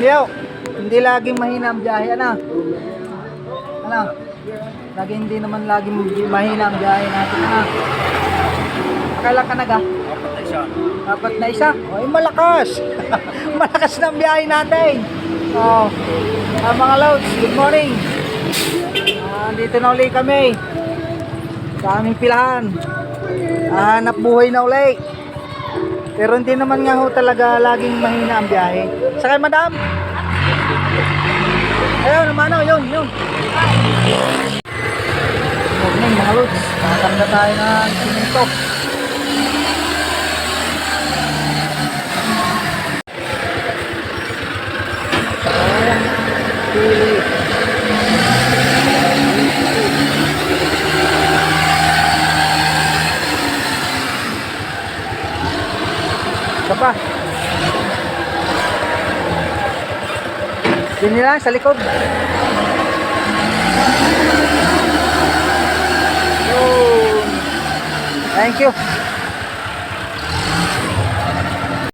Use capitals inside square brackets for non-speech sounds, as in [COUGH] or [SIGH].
Leo, hindi laging mahina ang biyahe, ano? Ano? Lagi hindi naman laging mahina ang biyahe natin, ano? Akala ka naga? Apat na isa. Ay, malakas. [LAUGHS] malakas na ang biyahe natin. Oh. Ah, mga loads, good morning. Ah, dito na uli kami. Sa aming pilahan. Ah, hanap buhay na uli. Pero hindi naman nga ho talaga laging mahina ang biyahe. Sakay, madam. Ayun, naman oh, yun, yun. Morning, mga loads. Nakatanda tayo ng siminto. Ayan, pili. Isa pa. Yun nila, sa likod. Thank you.